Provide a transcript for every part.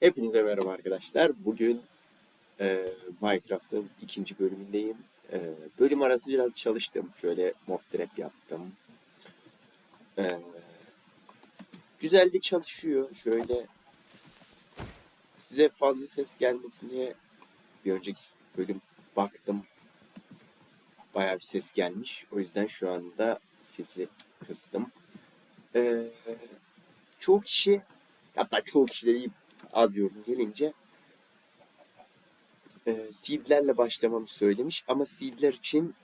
Hepinize merhaba arkadaşlar. Bugün e, Minecraft'ın ikinci bölümündeyim. E, bölüm arası biraz çalıştım. Şöyle mob trap yaptım. E, güzel de çalışıyor. Şöyle size fazla ses gelmesin diye bir önceki bölüm baktım. Bayağı bir ses gelmiş. O yüzden şu anda sesi kıstım. E, çoğu kişi hatta çoğu kişi de az yorum gelince e, seedlerle başlamamı söylemiş ama seedler için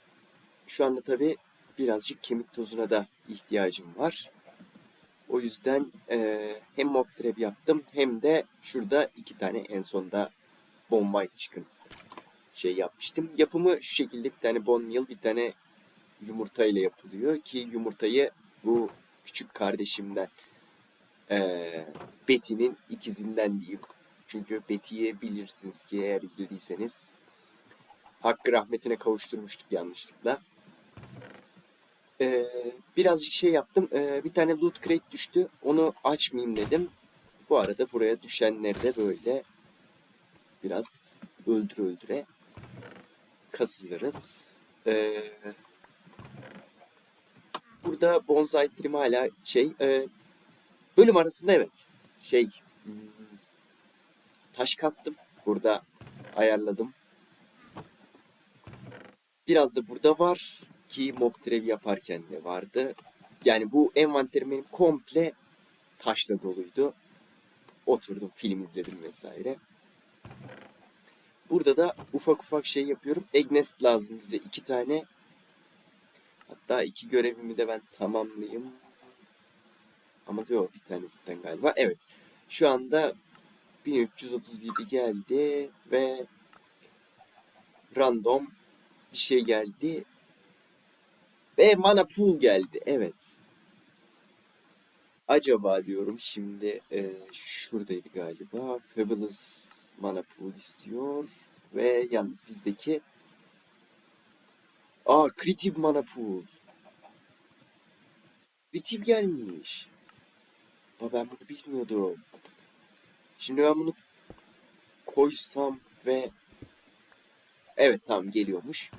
şu anda tabi birazcık kemik tozuna da ihtiyacım var. O yüzden e, hem mob trap yaptım hem de şurada iki tane en sonda white chicken şey yapmıştım. Yapımı şu şekilde bir tane bone meal bir tane yumurta ile yapılıyor ki yumurtayı bu küçük kardeşimden ee, Betty'nin ikizinden diyeyim. Çünkü Betty'yi bilirsiniz ki eğer izlediyseniz hakkı rahmetine kavuşturmuştuk yanlışlıkla. Ee, birazcık şey yaptım. Ee, bir tane loot crate düştü. Onu açmayayım dedim. Bu arada buraya düşenleri de böyle biraz öldüre öldüre kasılırız. Ee, burada bonsai trim hala şey e, Bölüm arasında evet. Şey hmm, taş kastım. Burada ayarladım. Biraz da burada var ki mob trev yaparken de vardı. Yani bu envanterim benim komple taşla doluydu. Oturdum film izledim vesaire. Burada da ufak ufak şey yapıyorum. Egnest lazım bize iki tane. Hatta iki görevimi de ben tamamlayayım. Ama diyor bir tanesinden galiba. Evet. Şu anda 1337 geldi ve random bir şey geldi. Ve mana pool geldi. Evet. Acaba diyorum şimdi e, şuradaydı galiba. Fabulous mana pool istiyor. Ve yalnız bizdeki Aa Creative mana pool. Creative gelmiş. Ama ben bunu bilmiyordum. Şimdi ben bunu koysam ve evet tamam geliyormuş.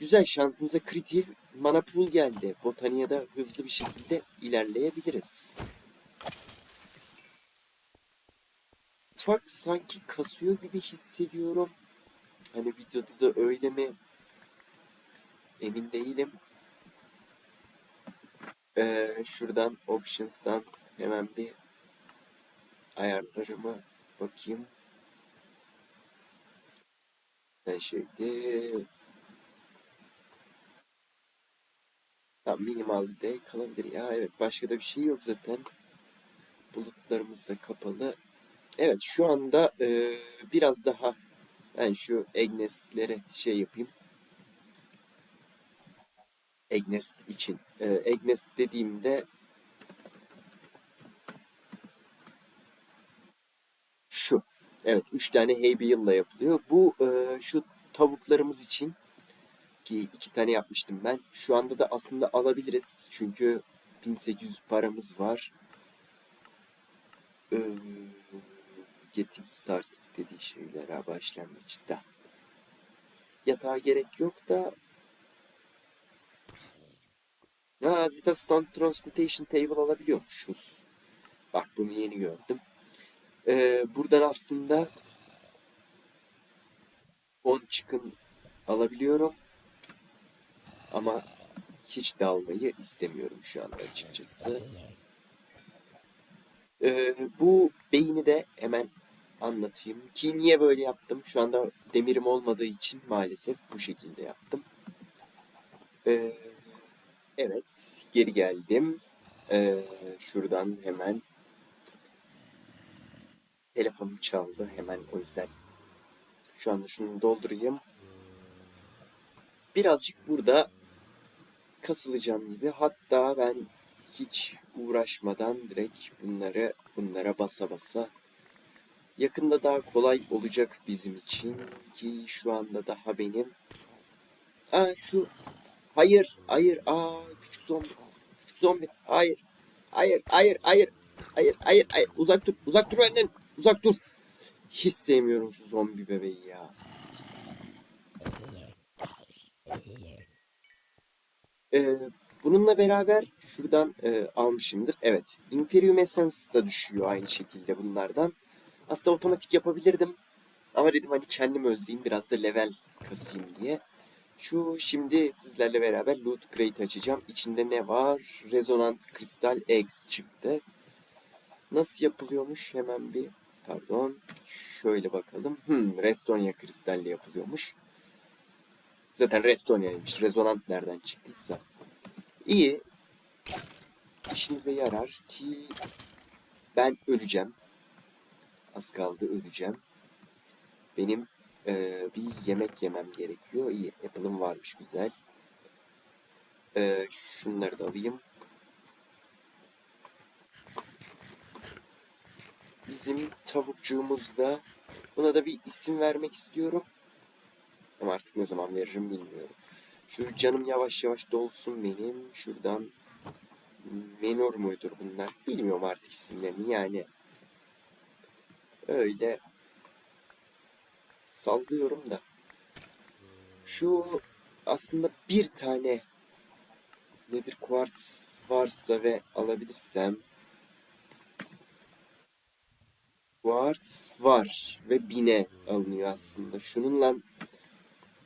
Güzel şansımıza kritik mana pool geldi. Botaniğe hızlı bir şekilde ilerleyebiliriz. Ufak sanki kasıyor gibi hissediyorum. Hani videoda da öyle mi? Emin değilim. Ee, şuradan options'tan Hemen bir ayarlarıma bakayım. Ben şeyde Tam minimal de kalabilir ya. Evet başka da bir şey yok zaten. Bulutlarımız da kapalı. Evet şu anda e, biraz daha ben şu Egnest'lere şey yapayım. Egnest için. E, Egnest dediğimde şu. Evet 3 tane hey yılla yapılıyor. Bu e, şu tavuklarımız için ki iki tane yapmıştım ben. Şu anda da aslında alabiliriz. Çünkü 1800 paramız var. Ee, getting started dediği şeylere başlangıçta. Yatağa gerek yok da Ha, Zeta Stone Transmutation Table alabiliyormuşuz. Bak bunu yeni gördüm. Ee, buradan aslında 10 çıkın alabiliyorum. Ama hiç de almayı istemiyorum şu anda açıkçası. Ee, bu beyni de hemen anlatayım. Ki niye böyle yaptım? Şu anda demirim olmadığı için maalesef bu şekilde yaptım. Ee, evet, geri geldim. Ee, şuradan hemen telefonum çaldı hemen o yüzden. Şu anda şunu doldurayım. Birazcık burada kasılacağım gibi. Hatta ben hiç uğraşmadan direkt bunları bunlara basa basa yakında daha kolay olacak bizim için ki şu anda daha benim Aa şu hayır hayır aa küçük zombi küçük zombi hayır hayır hayır hayır hayır hayır hayır uzak dur uzak dur benden Uzak dur. Hiç sevmiyorum şu zombi bebeği ya. Ee, bununla beraber şuradan e, almışımdır. Evet. Inferium Essence da düşüyor aynı şekilde bunlardan. Aslında otomatik yapabilirdim. Ama dedim hani kendim öldüreyim biraz da level kasayım diye. Şu şimdi sizlerle beraber Loot Crate açacağım. İçinde ne var? Resonant Kristal Eggs çıktı. Nasıl yapılıyormuş? Hemen bir pardon. Şöyle bakalım. Hmm, Restonia kristalle yapılıyormuş. Zaten Restonia'ymış. Rezonant nereden çıktıysa. İyi. İşinize yarar ki ben öleceğim. Az kaldı öleceğim. Benim eee, bir yemek yemem gerekiyor. İyi. Apple'ım varmış güzel. Eee, şunları da alayım. Bizim tavukçuğumuz da buna da bir isim vermek istiyorum. Ama artık ne zaman veririm bilmiyorum. Şu canım yavaş yavaş dolsun benim. Şuradan Menor muydur bunlar? Bilmiyorum artık isimlerini yani. Öyle sallıyorum da. Şu aslında bir tane nedir kuartz varsa ve alabilirsem kuartz var ve bine alınıyor aslında. Şununla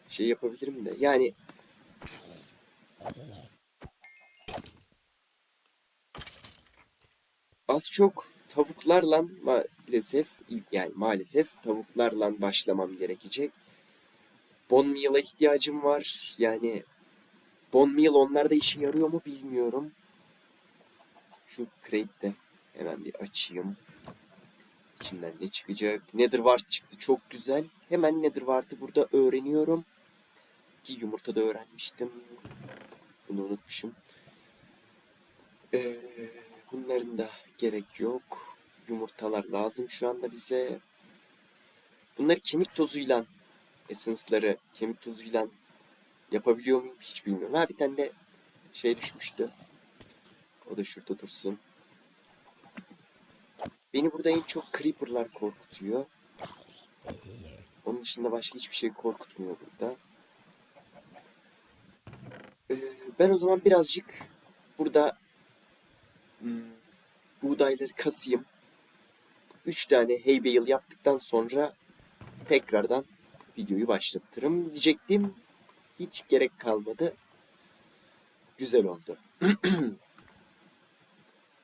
şey yapabilirim de yani az çok tavuklarla maalesef yani maalesef tavuklarla başlamam gerekecek. Bone meal'a ihtiyacım var. Yani bone meal onlarda işe yarıyor mu bilmiyorum. Şu crate de hemen bir açayım. İçinden ne çıkacak? Netherwart çıktı çok güzel. Hemen Netherwart'ı burada öğreniyorum. Ki yumurtada öğrenmiştim. Bunu unutmuşum. Ee, bunların da gerek yok. Yumurtalar lazım şu anda bize. Bunları kemik tozuyla, esence'ları kemik tozuyla yapabiliyor muyum hiç bilmiyorum. Ha bir tane de şey düşmüştü. O da şurada dursun. Beni burada en çok creeper'lar korkutuyor. Onun dışında başka hiçbir şey korkutmuyor burada. Ee, ben o zaman birazcık burada hmm, buğdayları kasayım. 3 tane hay bale yaptıktan sonra tekrardan videoyu başlatırım diyecektim. Hiç gerek kalmadı. Güzel oldu.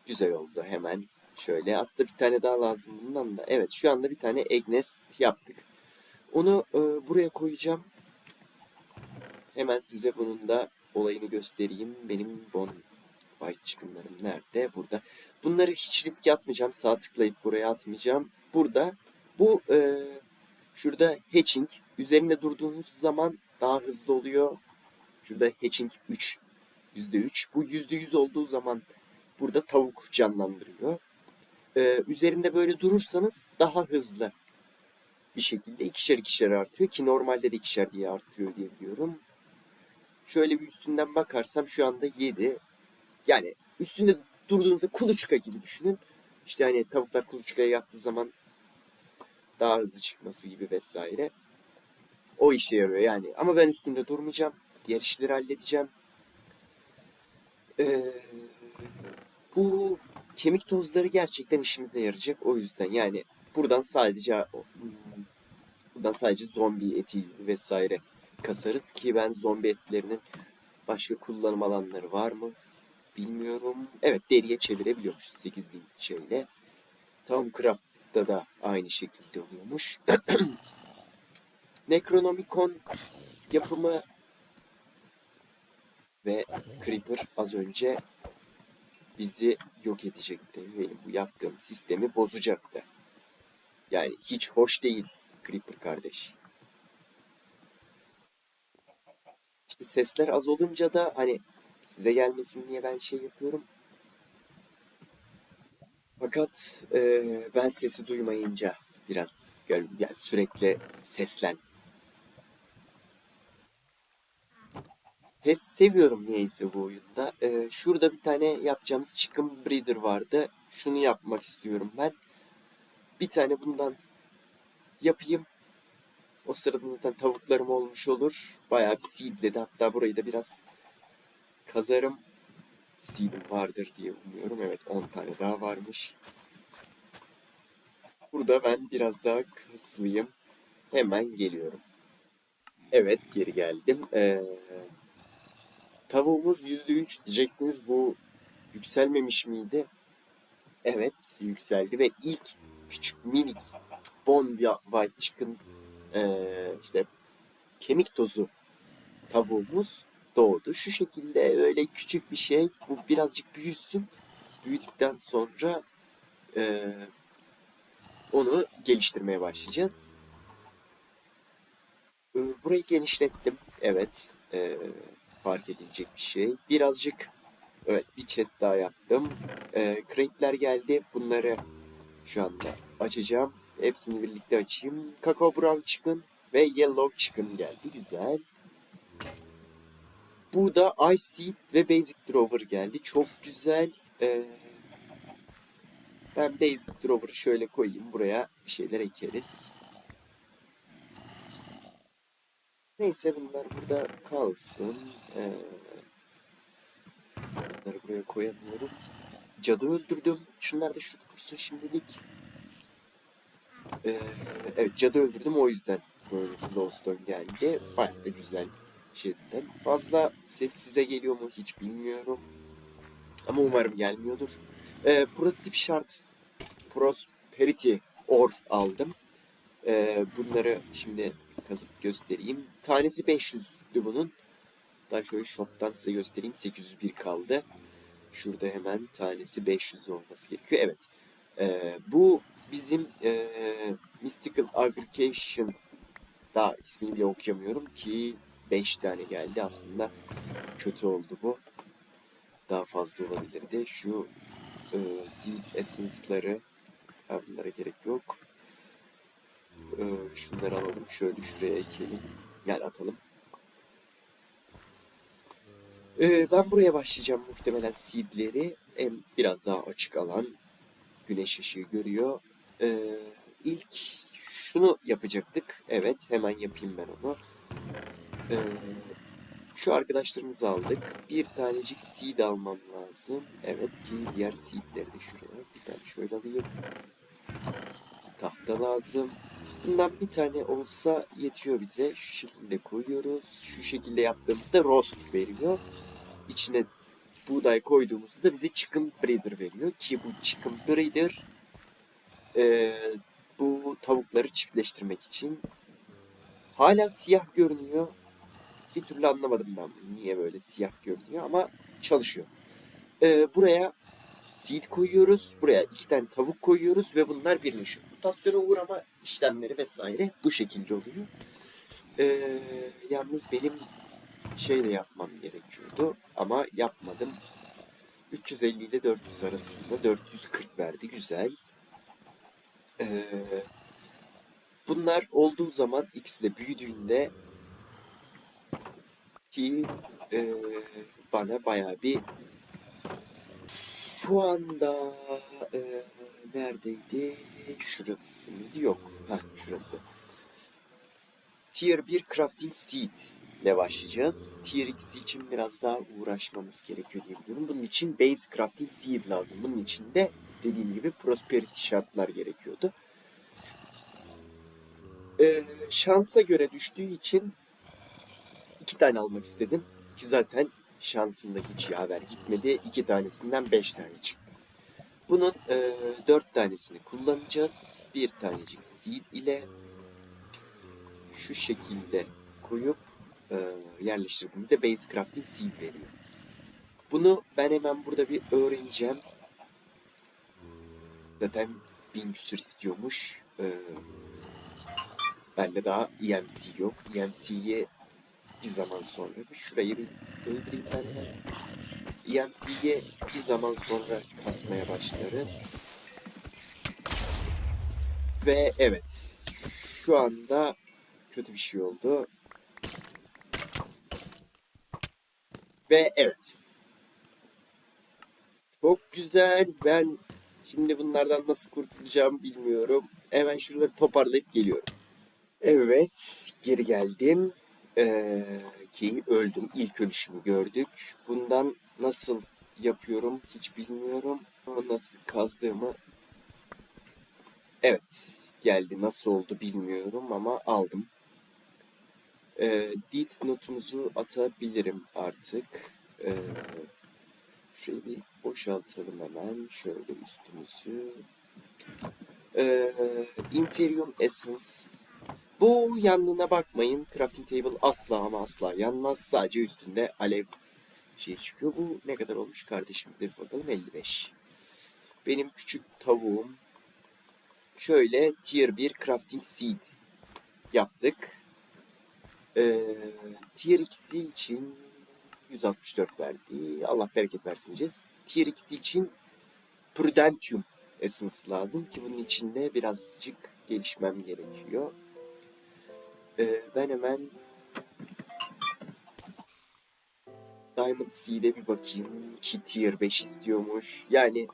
Güzel oldu hemen. Şöyle aslında bir tane daha lazım bundan da. Evet şu anda bir tane egg nest yaptık. Onu e, buraya koyacağım. Hemen size bunun da olayını göstereyim. Benim bon white chicken'larım nerede? Burada. Bunları hiç riske atmayacağım. Sağ tıklayıp buraya atmayacağım. Burada bu e, şurada hatching. Üzerinde durduğunuz zaman daha hızlı oluyor. Şurada hatching 3. %3. Bu %100 olduğu zaman burada tavuk canlandırıyor. Ee, üzerinde böyle durursanız daha hızlı bir şekilde ikişer ikişer artıyor ki normalde de ikişer diye artıyor diye biliyorum. Şöyle bir üstünden bakarsam şu anda 7. Yani üstünde durduğunuzda kuluçka gibi düşünün. İşte hani tavuklar kuluçkaya yattığı zaman daha hızlı çıkması gibi vesaire. O işe yarıyor yani. Ama ben üstünde durmayacağım. Diğer işleri halledeceğim. Ee, bu kemik tozları gerçekten işimize yarayacak. O yüzden yani buradan sadece buradan sadece zombi eti vesaire kasarız ki ben zombi etlerinin başka kullanım alanları var mı bilmiyorum. Evet deriye çevirebiliyormuş 8000 şeyle. Tavmcraft'ta da aynı şekilde oluyormuş. Necronomicon yapımı ve Creeper az önce bizi yok edecekti. Benim bu yaptığım sistemi bozacaktı. Yani hiç hoş değil Creeper kardeş. İşte sesler az olunca da hani size gelmesin diye ben şey yapıyorum. Fakat e, ben sesi duymayınca biraz yani sürekli seslen. Ses seviyorum niyeyse bu oyunda. E, şurada bir tane yapacağımız chicken breeder vardı. Şunu yapmak istiyorum ben. bir tane bundan yapayım. O sırada zaten tavuklarım olmuş olur. Bayağı bir seedledi. Hatta burayı da biraz kazarım. Seed'im vardır diye umuyorum. Evet 10 tane daha varmış. Burada ben biraz daha hızlıyım. Hemen geliyorum. Evet geri geldim. Ee, tavuğumuz %3 diyeceksiniz bu yükselmemiş miydi? Evet yükseldi ve ilk küçük minik Bon White Chicken ee, işte kemik tozu tavuğumuz doğdu. Şu şekilde öyle küçük bir şey. Bu birazcık büyüsün. Büyüdükten sonra ee, onu geliştirmeye başlayacağız. Ee, Burayı genişlettim. Evet. ee, fark edilecek bir şey. Birazcık evet bir chest daha yaptım. Ee, crate'ler geldi. Bunları şu anda açacağım. Hepsini birlikte açayım. Kakao Brown Chicken ve Yellow Chicken geldi. Güzel. Burada Ice Seed ve Basic Drover geldi. Çok güzel. Ee, ben Basic Drover'ı şöyle koyayım. Buraya bir şeyler ekeriz. Neyse bunlar burada kalsın. Ee, bunları buraya koyamıyorum. Cadı öldürdüm. Şunlar da şurada dursun şimdilik. Ee, evet cadı öldürdüm o yüzden böyle bir Glowstone geldi. Bayağı da güzel çizdim. Fazla ses size geliyor mu hiç bilmiyorum. Ama umarım gelmiyordur. Ee, prototip şart Prosperity Or aldım. Ee, bunları şimdi kazıp göstereyim. Tanesi 500'dü bunun. Daha şöyle shop'tan size göstereyim. 801 kaldı. Şurada hemen tanesi 500 olması gerekiyor. Evet. Ee, bu bizim e, Mystical Aggregation daha ismini bile okuyamıyorum ki 5 tane geldi aslında. Kötü oldu bu. Daha fazla olabilirdi. Şu e, Seed Essence'ları bunlara gerek yok. E, şunları alalım. Şöyle şuraya ekelim. Gel atalım. E, ben buraya başlayacağım muhtemelen seedleri. Hem biraz daha açık alan. Güneş ışığı görüyor. E, ilk şunu yapacaktık. Evet hemen yapayım ben onu. E, şu arkadaşlarımızı aldık. Bir tanecik seed almam lazım. Evet ki diğer seedleri de şuraya. Bir tane şöyle alayım. Tahta lazım. Bundan bir tane olsa yetiyor bize. Şu şekilde koyuyoruz. Şu şekilde yaptığımızda roast veriyor. İçine buğday koyduğumuzda da bize chicken breeder veriyor. Ki bu chicken breeder e, bu tavukları çiftleştirmek için. Hala siyah görünüyor. Bir türlü anlamadım ben. Niye böyle siyah görünüyor ama çalışıyor. E, buraya seed koyuyoruz. Buraya iki tane tavuk koyuyoruz ve bunlar birleşiyor. Mutasyona uğrama işlemleri vesaire bu şekilde oluyor. Ee, yalnız benim şey de yapmam gerekiyordu ama yapmadım. 350 ile 400 arasında 440 verdi güzel. Ee, bunlar olduğu zaman ikisi de büyüdüğünde ki e, bana bayağı bir şu anda e, neredeydi? Şurası mıydı? Yok. Heh, şurası. Tier 1 Crafting Seed ile başlayacağız. Tier 2 için biraz daha uğraşmamız gerekiyor diye biliyorum. Bunun için Base Crafting Seed lazım. Bunun için de dediğim gibi Prosperity şartlar gerekiyordu. Ee, şansa göre düştüğü için iki tane almak istedim. Ki zaten şansımda hiç yaver gitmedi. İki tanesinden beş tane çıktı. Bunun e, dört tanesini kullanacağız. Bir tanecik seed ile şu şekilde koyup e, yerleştirdiğimizde base crafting seed veriyor. Bunu ben hemen burada bir öğreneceğim. Zaten bin küsür istiyormuş. E, bende daha EMC yok. EMC'ye bir zaman sonra bir şurayı bir öldüreyim ben. EMC'ye bir zaman sonra kasmaya başlarız. Ve evet şu anda kötü bir şey oldu. Ve evet. Çok güzel. Ben Şimdi bunlardan nasıl kurtulacağım bilmiyorum. Hemen şuraları toparlayıp geliyorum. Evet, geri geldim. Ee, ki öldüm. İlk ölüşümü gördük. Bundan nasıl yapıyorum hiç bilmiyorum. Ama nasıl kazdığımı Evet, geldi. Nasıl oldu bilmiyorum ama aldım. Ee, Deed notumuzu atabilirim artık. Ee, şurayı bir boşaltalım hemen. Şöyle üstümüzü. Ee, Inferium Essence. Bu yandığına bakmayın. Crafting table asla ama asla yanmaz. Sadece üstünde alev şey çıkıyor. Bu ne kadar olmuş kardeşimize bir bakalım. 55. Benim küçük tavuğum şöyle tier 1 crafting seed yaptık. Ee, tier 2'si için 164 verdi. Allah bereket versin diyeceğiz. Tier 2'si için Prudentium Essence lazım ki bunun içinde birazcık gelişmem gerekiyor. Ee, ben hemen Diamond Seed'e bir bakayım ki Tier 5 istiyormuş. Yani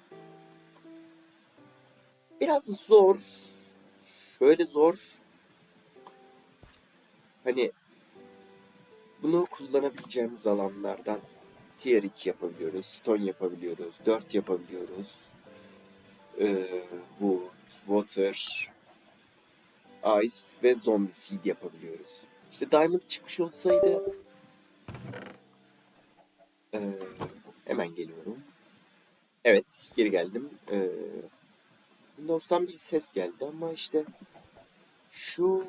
biraz zor. Şöyle zor. Hani bunu kullanabileceğimiz alanlardan Tier 2 yapabiliyoruz, Stone yapabiliyoruz, 4 yapabiliyoruz. Ee, wood, Water, Ice ve Zombie Seed yapabiliyoruz. İşte Diamond çıkmış olsaydı ee, hemen geliyorum. Evet, geri geldim. Ee, Windows'tan bir ses geldi ama işte şu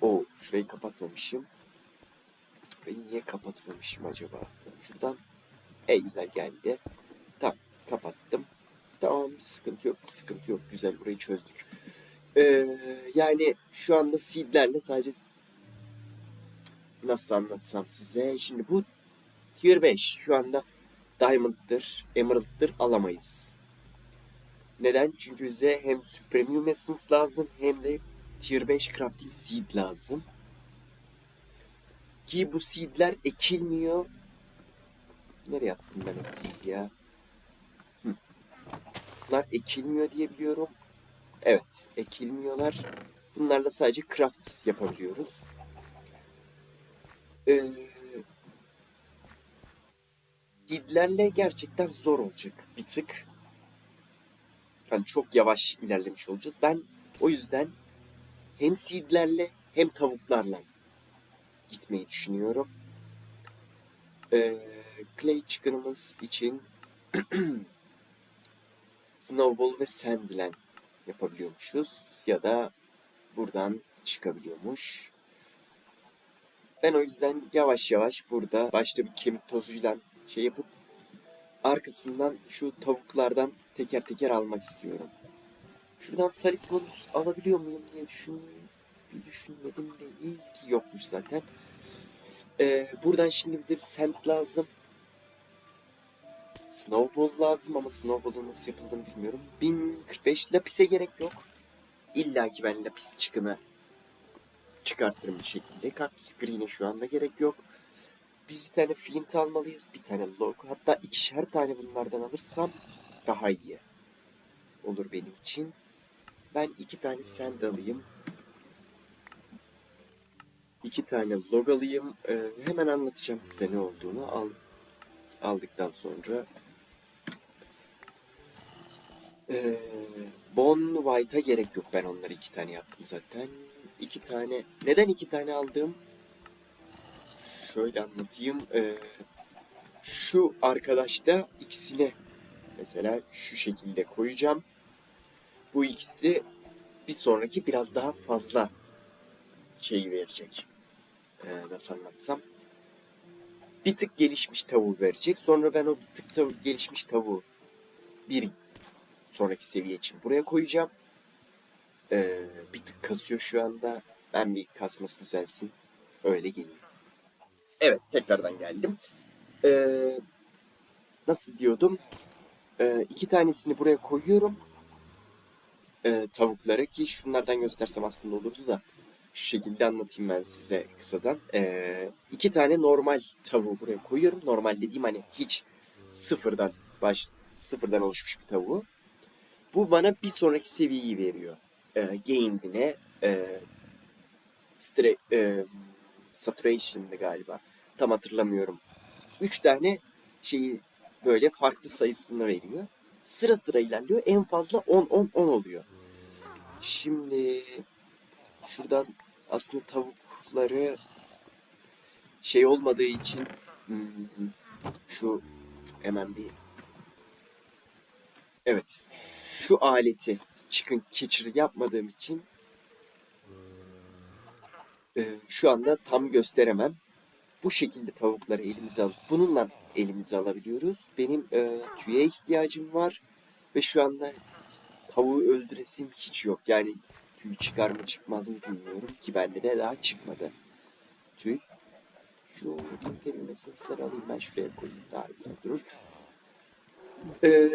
o şurayı kapatmamışım. Burayı niye kapatmamışım acaba? Şuradan ey güzel geldi. Tamam kapattım. Tamam sıkıntı yok sıkıntı yok. Güzel burayı çözdük. Ee, yani şu anda seedlerle sadece nasıl anlatsam size. Şimdi bu tier 5 şu anda diamond'dır, emerald'dır alamayız. Neden? Çünkü bize hem Supremium Essence lazım hem de Tier 5 Crafting Seed lazım. Ki bu seedler ekilmiyor. Nereye attım ben o seed ya? Bunlar ekilmiyor diye biliyorum. Evet, ekilmiyorlar. Bunlarla sadece craft yapabiliyoruz. Ee, seedlerle gerçekten zor olacak bir tık. Yani çok yavaş ilerlemiş olacağız. Ben o yüzden hem seedlerle hem tavuklarla gitmeyi düşünüyorum. Ee, Clay Chicken'ımız için Snowball ve Sandland yapabiliyormuşuz. Ya da buradan çıkabiliyormuş. Ben o yüzden yavaş yavaş burada başta bir kemik tozuyla şey yapıp arkasından şu tavuklardan teker teker almak istiyorum. Şuradan Salismonus alabiliyor muyum diye düşün, bir düşünmedim değil ki yokmuş zaten. Ee, buradan şimdi bize bir sand lazım. Snowball lazım ama Snowball'un nasıl yapıldığını bilmiyorum. 1045 lapise gerek yok. İlla ki ben lapis çıkını çıkartırım bir şekilde. Cactus Green'e şu anda gerek yok. Biz bir tane flint almalıyız. Bir tane log. Hatta ikişer tane bunlardan alırsam daha iyi olur benim için. Ben iki tane sand alayım. İki tane log alayım. Ee, hemen anlatacağım size ne olduğunu. Al, aldıktan sonra. Ee, Bon White'a gerek yok. Ben onları iki tane yaptım zaten. İki tane. Neden iki tane aldım? Şöyle anlatayım. Ee, şu arkadaşta ikisini mesela şu şekilde koyacağım. Bu ikisi bir sonraki biraz daha fazla şey verecek. Ee, nasıl anlatsam. Bir tık gelişmiş tavuğu verecek. Sonra ben o bir tık tavuk gelişmiş tavuğu bir sonraki seviye için buraya koyacağım. Ee, bir tık kasıyor şu anda. Ben bir kasması düzelsin. Öyle geleyim. Evet tekrardan geldim. Ee, nasıl diyordum? Ee, iki tanesini buraya koyuyorum. Ee, tavukları ki şunlardan göstersem aslında olurdu da şu şekilde anlatayım ben size kısadan. Ee, iki tane normal tavuğu buraya koyuyorum. Normal dediğim hani hiç sıfırdan baş sıfırdan oluşmuş bir tavuğu. Bu bana bir sonraki seviyeyi veriyor. E, gain'ine e, stre, e, saturation'dı galiba. Tam hatırlamıyorum. Üç tane şeyi böyle farklı sayısını veriyor. Sıra sıra ilerliyor. En fazla 10-10-10 oluyor. Şimdi şuradan aslında tavukları şey olmadığı için hmm, şu hemen bir evet şu aleti çıkın keçiri yapmadığım için e, şu anda tam gösteremem. Bu şekilde tavukları elimize alıp bununla elimize alabiliyoruz. Benim e, tüye ihtiyacım var ve şu anda tavuğu öldüresim hiç yok. Yani tüy çıkar mı çıkmaz mı bilmiyorum ki bende de daha çıkmadı tüy. Şu inferior esensleri alayım ben şuraya koyayım daha güzel durur. Ee,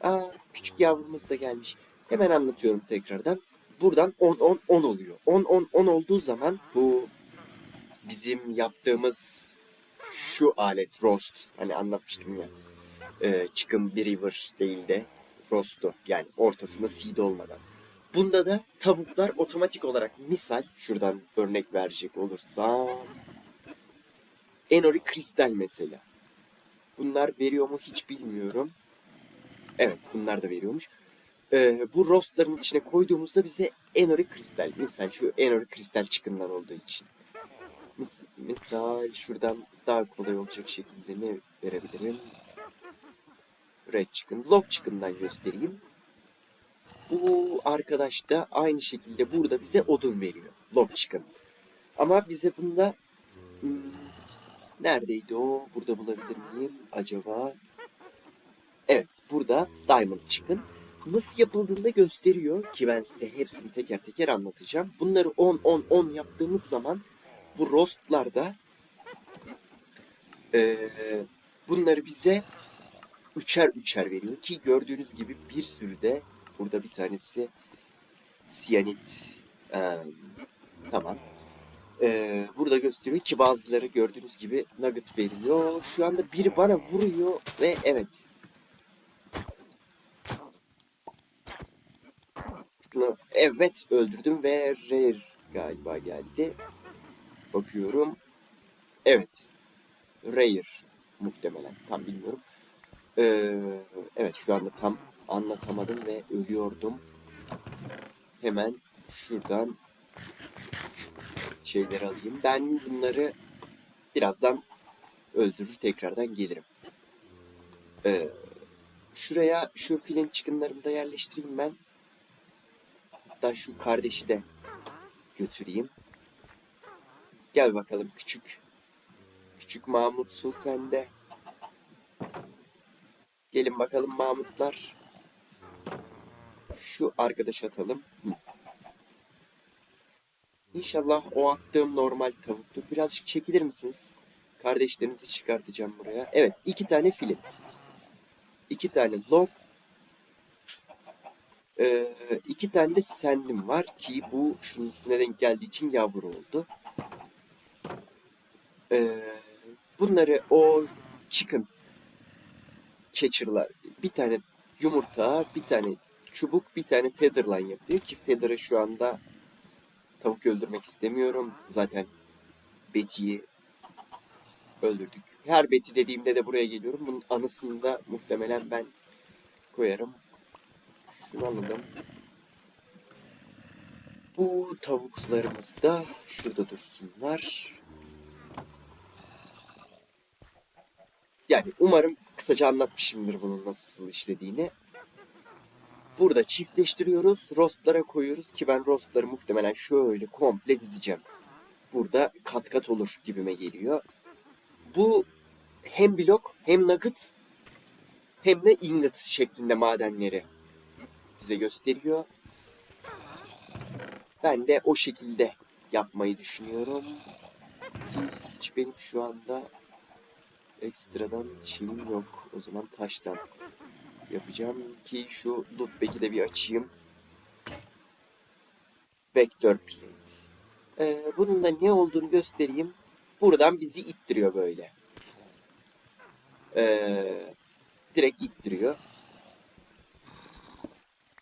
aa, küçük yavrumuz da gelmiş. Hemen anlatıyorum tekrardan. Buradan 10-10-10 oluyor. 10-10-10 olduğu zaman bu bizim yaptığımız şu alet roast hani anlatmıştım ya e, chicken river değil de roast'u yani ortasında seed olmadan. Bunda da tavuklar otomatik olarak misal şuradan örnek verecek olursam Enori kristal mesela. Bunlar veriyor mu hiç bilmiyorum. Evet bunlar da veriyormuş. Ee, bu roastların içine koyduğumuzda bize Enori kristal. Misal şu Enori kristal çıkından olduğu için. Mis misal şuradan daha kolay olacak şekilde ne verebilirim? Red Chicken, Log Chicken'dan göstereyim. Bu arkadaş da aynı şekilde burada bize odun veriyor. Log Chicken. Ama bize bunda hmm, neredeydi o? Burada bulabilir miyim acaba? Evet burada Diamond Chicken. Nasıl yapıldığını gösteriyor ki ben size hepsini teker teker anlatacağım. Bunları 10-10-10 yaptığımız zaman bu roastlarda eee bunları bize üçer üçer veriyor ki gördüğünüz gibi bir sürü de burada bir tanesi siyanit eee, tamam Eee, burada gösteriyor ki bazıları gördüğünüz gibi nugget veriyor. Şu anda biri bana vuruyor ve evet evet öldürdüm ve rare galiba geldi. Bakıyorum. Evet. Rare muhtemelen. Tam bilmiyorum. Ee, evet şu anda tam anlatamadım ve ölüyordum. Hemen şuradan şeyleri alayım. Ben bunları birazdan öldürür tekrardan gelirim. Ee, şuraya şu filin çıkınlarını da yerleştireyim ben. Hatta şu kardeşi de götüreyim. Gel bakalım küçük. Küçük Mahmutsun sen de. Gelin bakalım Mahmutlar. Şu arkadaş atalım. İnşallah o attığım normal tavuktur. Birazcık çekilir misiniz? Kardeşlerinizi çıkartacağım buraya. Evet iki tane filet. iki tane log. Ee, iki tane de sendim var ki bu şunun üstüne denk geldiği için yavru oldu. Ee, bunları o chicken catcher'lar bir tane yumurta, bir tane çubuk, bir tane featherline yapıyor ki feather'ı şu anda tavuk öldürmek istemiyorum. Zaten Betty'yi öldürdük. Her Betty dediğimde de buraya geliyorum. Bunun anısını da muhtemelen ben koyarım. Şunu alalım. Bu tavuklarımız da şurada dursunlar. Yani umarım kısaca anlatmışımdır bunun nasıl işlediğini. Burada çiftleştiriyoruz. Roastlara koyuyoruz ki ben roastları muhtemelen şöyle komple dizeceğim. Burada kat kat olur gibime geliyor. Bu hem blok hem nugget hem de ingot şeklinde madenleri bize gösteriyor. Ben de o şekilde yapmayı düşünüyorum. Ki hiç benim şu anda ekstradan şeyim yok. O zaman taştan yapacağım ki şu lootback'i de bir açayım. Vector plate. Ee, bunun da ne olduğunu göstereyim. Buradan bizi ittiriyor böyle. Ee, direkt ittiriyor.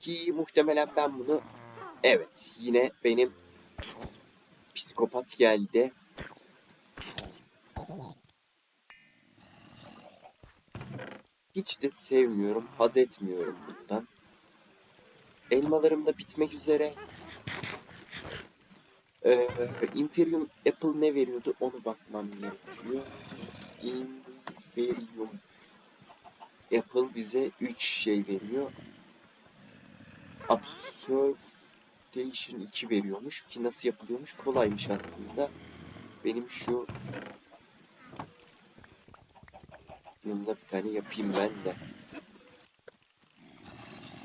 Ki muhtemelen ben bunu evet yine benim psikopat geldi. Hiç de sevmiyorum, haz etmiyorum bundan. Elmalarım da bitmek üzere. Ee, Inferium Apple ne veriyordu onu bakmam gerekiyor. Inferium Apple bize 3 şey veriyor. Absorption 2 veriyormuş ki nasıl yapılıyormuş kolaymış aslında. Benim şu Bununla bir tane yapayım ben de.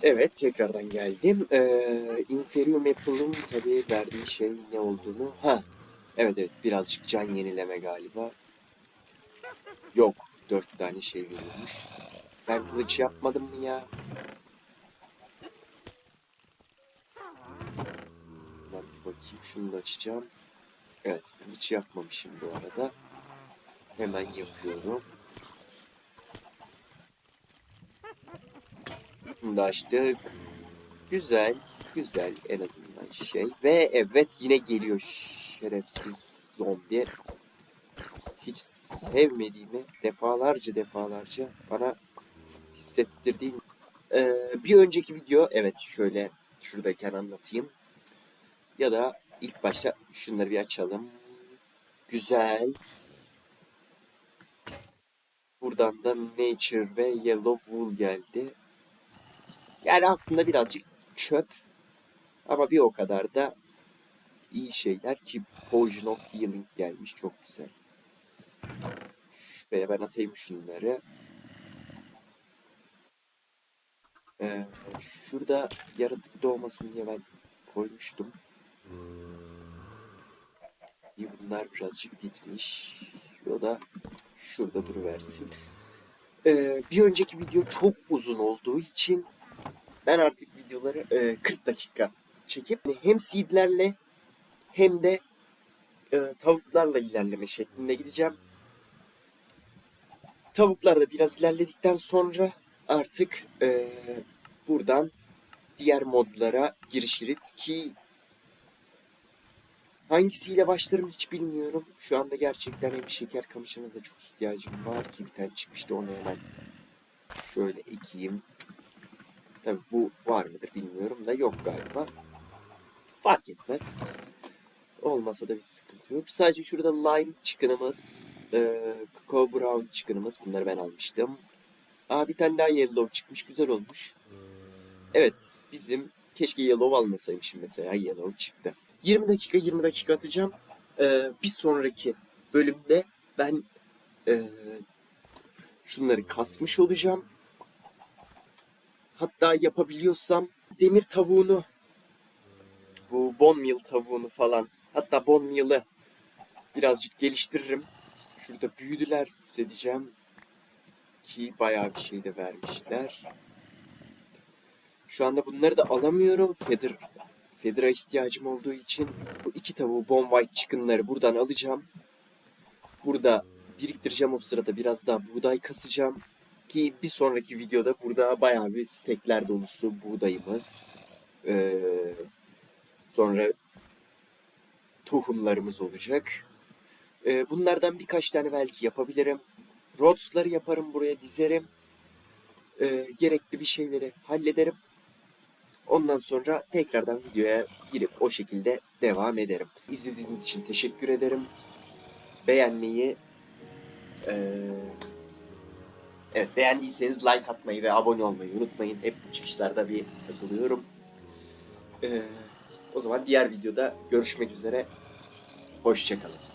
Evet tekrardan geldim. Ee, Inferium Apple'ın tabii verdiği şey ne olduğunu. Ha evet evet birazcık can yenileme galiba. Yok dört tane şey veriyormuş. Ben kılıç yapmadım mı ya? Ben bakayım şunu da açacağım. Evet kılıç yapmamışım bu arada. Hemen yapıyorum. Bunu da açtık. Güzel, güzel en azından şey. Ve evet yine geliyor şerefsiz zombi. Hiç sevmediğimi defalarca defalarca bana hissettirdiğin ee, bir önceki video evet şöyle şuradayken anlatayım. Ya da ilk başta şunları bir açalım. Güzel. Buradan da Nature ve Yellow Wool geldi. Yani aslında birazcık çöp. Ama bir o kadar da iyi şeyler ki Poison of Healing gelmiş. Çok güzel. Şuraya ben atayım şunları. Ee, şurada yaratık doğmasın diye ben koymuştum. İyi bunlar birazcık gitmiş. O da şurada duruversin. Ee, bir önceki video çok uzun olduğu için ben artık videoları e, 40 dakika çekip hem seedlerle hem de e, tavuklarla ilerleme şeklinde gideceğim. Tavuklarla biraz ilerledikten sonra artık e, buradan diğer modlara girişiriz ki hangisiyle başlarım hiç bilmiyorum. Şu anda gerçekten hem şeker kamışına da çok ihtiyacım var ki bir tane çıkmıştı onu hemen şöyle ekeyim. Tabi bu var mıdır bilmiyorum da yok galiba. Fark etmez. Olmasa da bir sıkıntı yok. Sadece şurada lime çıkınımız, e, cocoa brown çıkınımız. Bunları ben almıştım. Aa bir tane daha yellow çıkmış. Güzel olmuş. Evet bizim keşke yellow almasaymışım mesela. Yellow çıktı. 20 dakika 20 dakika atacağım. Ee, bir sonraki bölümde ben e, şunları kasmış olacağım. Hatta yapabiliyorsam demir tavuğunu bu bone meal tavuğunu falan hatta bone meal'ı birazcık geliştiririm. Şurada büyüdüler hissedeceğim ki bayağı bir şey de vermişler. Şu anda bunları da alamıyorum. Feather, Feather'a ihtiyacım olduğu için bu iki tavuğu Bone White Chicken'ları buradan alacağım. Burada biriktireceğim o sırada biraz daha buğday kasacağım. Ki bir sonraki videoda burada bayağı bir stekler dolusu buğdayımız. Ee, sonra tohumlarımız olacak. Ee, bunlardan birkaç tane belki yapabilirim. Rods'ları yaparım buraya dizerim. Ee, gerekli bir şeyleri hallederim. Ondan sonra tekrardan videoya girip o şekilde devam ederim. İzlediğiniz için teşekkür ederim. Beğenmeyi, ee, evet beğendiyseniz like atmayı ve abone olmayı unutmayın. Hep bu çıkışlarda bir takılıyorum. Ee, o zaman diğer videoda görüşmek üzere. Hoşçakalın.